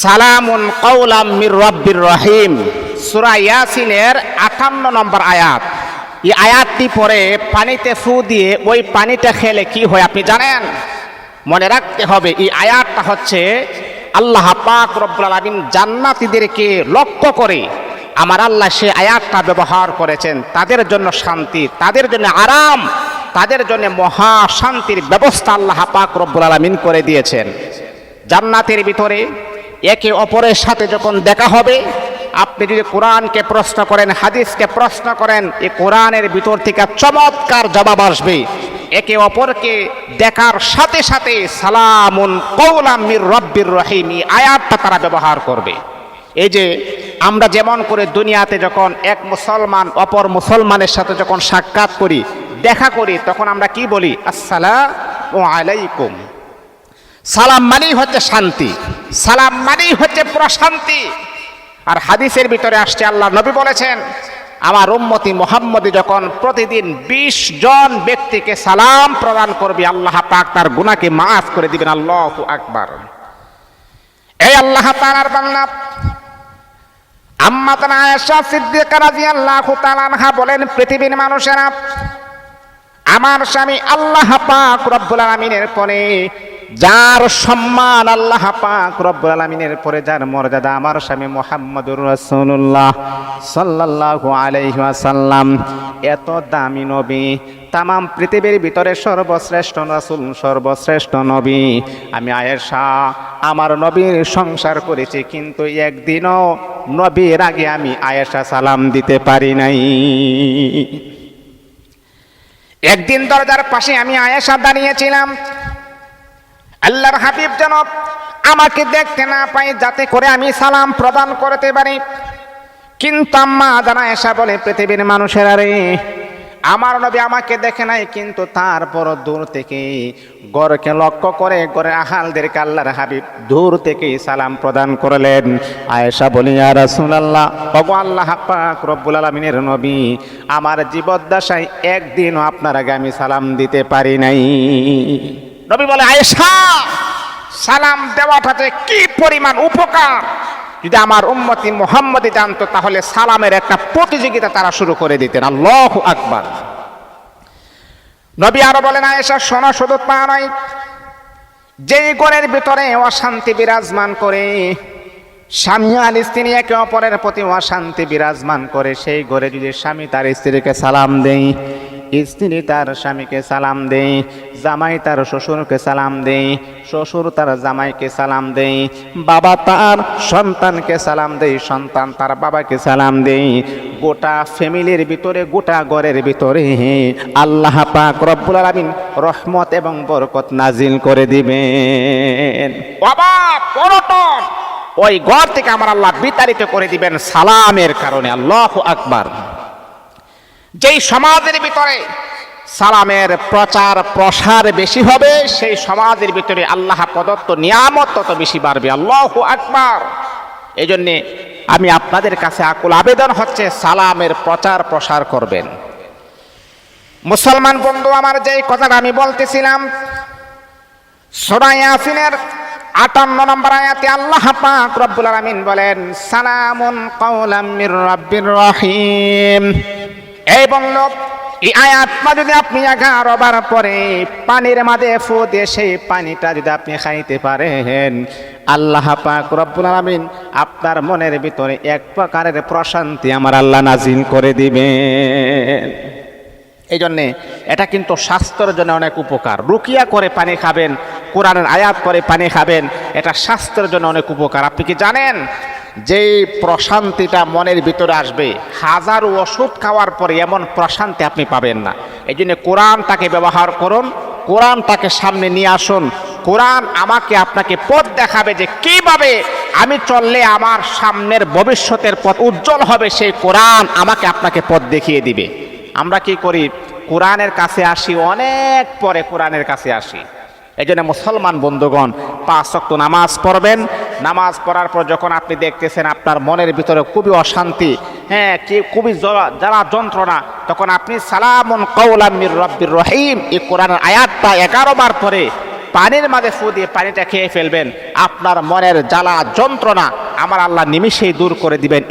সালামুন কৌলাম মির রব্বির রহিম। সুরা ইয়াসিনের আটান্ন নম্বর আয়াত। এই আয়াতটি পরে পানিতে ফু দিয়ে ওই পানিটা খেলে কি হয় আপনি জানেন? মনে রাখতে হবে, এই আয়াতটা হচ্ছে আল্লাহ পাক রব্বুল আলামিন জান্নাতীদেরকে লক্ষ্য করে আমার আল্লাহ সে আয়াতটা ব্যবহার করেছেন। তাদের জন্য শান্তি, তাদের জন্য আরাম, তাদের জন্য মহা শান্তির ব্যবস্থা আল্লাহ পাক রব্বুল আলামিন করে দিয়েছেন। জান্নাতের ভিতরে একে অপরের সাথে যখন দেখা হবে, আপনি যদি কোরআনকে প্রশ্ন করেন, হাদিসকে প্রশ্ন করেন এই কোরআনের ভিতর থেকে চমৎকার জবাব আসবে। একে অপরকে দেখার সাথে সাথে সালামুন কৌলাম মির রব্বির রহিম আয়াতটা তারা ব্যবহার করবে। এই যে আমরা যেমন করে দুনিয়াতে যখন এক মুসলমান অপর মুসলমানের সাথে যখন সাক্ষাৎ করি, দেখা করি, তখন আমরা কি বলি? আসসালামু আলাইকুম। সালাম মানেই হচ্ছে শান্তি। সালাম মানেই হচ্ছে প্রশান্তি। আর হাদিসের ভিতরে আসছে আল্লাহ নবী বলেছেন, আমার উম্মতি মোহাম্মদী যখন প্রতিদিন ২০ জন ব্যক্তিকে সালাম প্রদান করবে, আল্লাহ পাক তার গুনাহকে মাফ করে দিবেন। আল্লাহ আকবার। এই আল্লাহ তাআলার বান্দা, আম্মা তানা আয়েশা সিদ্দিকা বলেন, পৃথিবীর মানুষেরা, আমার স্বামী আল্লাহ পাক রব্বুল যার সম্মান আল্লাহ পাক রব্বুল আলামিনের পরে যার মর্যাদা আমার স্বামী মোহাম্মদুর রাসূলুল্লাহ সাল্লাল্লাহু আলাইহি ওয়াসাল্লাম, এত দামি নবী, তামাম পৃথিবীর ভিতরে সর্বশ্রেষ্ঠ রাসূল, সর্বশ্রেষ্ঠ নবী। আমি আয়েশা, আমার নবীর সংসার করেছি, কিন্তু একদিনও নবীর আগে আমি আয়েশা সালাম দিতে পারি নাই। একদিন দরজার পাশে আমি আয়েশা দাঁড়িয়েছিলাম আল্লাহর হাবিব যেন আমাকে দেখতে না পাই যাতে করে আমি সালাম প্রদান করতে পারি। কিন্তু আম্মা জানা এসা বলে, পৃথিবীর মানুষেরা রে আমার নবী আমাকে দেখে নাই, কিন্তু তারপর দূর থেকে গড়কে লক্ষ্য করে গড়ে আহালদেরকে আল্লাহর হাবিব দূর থেকে সালাম প্রদান করলেন। আয়েশা বলি আর রাসূলুল্লাহ, ওগো আল্লাহ পাক রব্বুল আলামিনের নবী, আমার জীবদ্দশায় একদিনও আপনার আগে আমি সালাম দিতে পারি নাই। নবী বলে, আয়েশা! সালাম দেওয়াটাতে কি পরিমাণ উপকার? যদি আমার উম্মতি মোহাম্মদি জানতো, তাহলে সালামের একটা প্রতিযোগিতা তারা শুরু করে দিতেন। আল্লাহ আকবার। নবী আরও বলেন, আয়েশা সোনা শুধু তা নয়। যেই ঘরের ভিতরে অশান্তি বিরাজমান করে, স্বামী আর স্ত্রী একে অপরের প্রতি অশান্তি বিরাজমান করে, সেই ঘরে যদি স্বামী তার স্ত্রীকে সালাম দেয় স্ত্রী তার স্বামীকে সালাম দেয় জামাই তার শ্বশুরকে সালাম দেয় শ্বশুর তার জামাইকে সালাম দেয় বাবা তার সন্তানকে সালাম দেয় সন্তান তার বাবাকে সালাম দেয় গোটা ফ্যামিলির ভিতরে, গোটা ঘরের ভিতরে আল্লাহ পাক রব্বুল আলামিন রহমত এবং বরকত নাজিল করে দিবেন। পরটন। ওই ঘর থেকে আমার আল্লাহ বিতাড়িত করে দিবেন সালামের কারণে, আল্লাহ আকবার। যেই সমাজের ভিতরে সালামের প্রচার, প্রসার বেশি হবে, সেই সমাজের ভিতরে আল্লাহ প্রদত্ত নিয়ামত তত বেশি বাড়বে। আল্লাহ আকবার। এই জন্যে আমি আপনাদের কাছে আকুল আবেদন হচ্ছে, সালামের প্রচার, প্রসার করবেন। মুসলমান বন্ধু, আমার যেই কথাটা আমি বলতেছিলাম সোনাই আসিনের আটান্ন নম্বর আয়াতে আল্লাহ পাক রব্বুল আলামিন বলেন, সালামুন কাওলাম মির রাব্বির রহিম। এই বলল এই আয়াতটা যদি আপনি এগারো বার পরে পানির মাঝে ফু সেই পানিটা যদি আপনি খাইতে পারেন, আল্লাহ পাক রব্বুল আলামিন আপনার মনের ভিতরে এক প্রকারের প্রশান্তি আমার আল্লাহ নাজিল করে দিবেন। এই জন্যে এটা কিন্তু স্বাস্থ্যের জন্য অনেক উপকার। রুকিয়া করে পানি খাবেন, কোরআনের আয়াত করে পানি খাবেন, এটা স্বাস্থ্যের জন্য অনেক উপকার। আপনি কি জানেন? যেই প্রশান্তিটা মনের ভিতরে আসবে, হাজার ওষুধ খাওয়ার পরে এমন প্রশান্তি আপনি পাবেন না। এই জন্য কোরআনটাকে ব্যবহার করুন কোরআনটাকে সামনে নিয়ে আসুন। কোরআন আমাকে আপনাকে পথ দেখাবে যে কীভাবে আমি চললে আমার সামনের ভবিষ্যতের পথ উজ্জ্বল হবে, সেই কোরআন আমাকে আপনাকে পথ দেখিয়ে দিবে। আমরা কি করি? কোরআনের কাছে আসি, অনেক পরে কোরআনের কাছে আসি। এই জন্য মুসলমান বন্ধুগণ, পাঁচ শক্ত নামাজ পড়বেন নামাজ পড়ার পর যখন আপনি দেখতেছেন আপনার মনের ভিতরে খুবই অশান্তি হ্যাঁ কি খুবই জ্বালা যন্ত্রণা, তখন আপনি সালামুন কৌলামির রব্বির রহিম, এই কোরআনের আয়াতটা এগারো বার পরে পানির মাঝে ফু দিয়ে পানিটা খেয়ে ফেলবেন। আপনার মনের জ্বালা যন্ত্রণা আমার আল্লাহ নিমিষেই দূর করে দিবেন।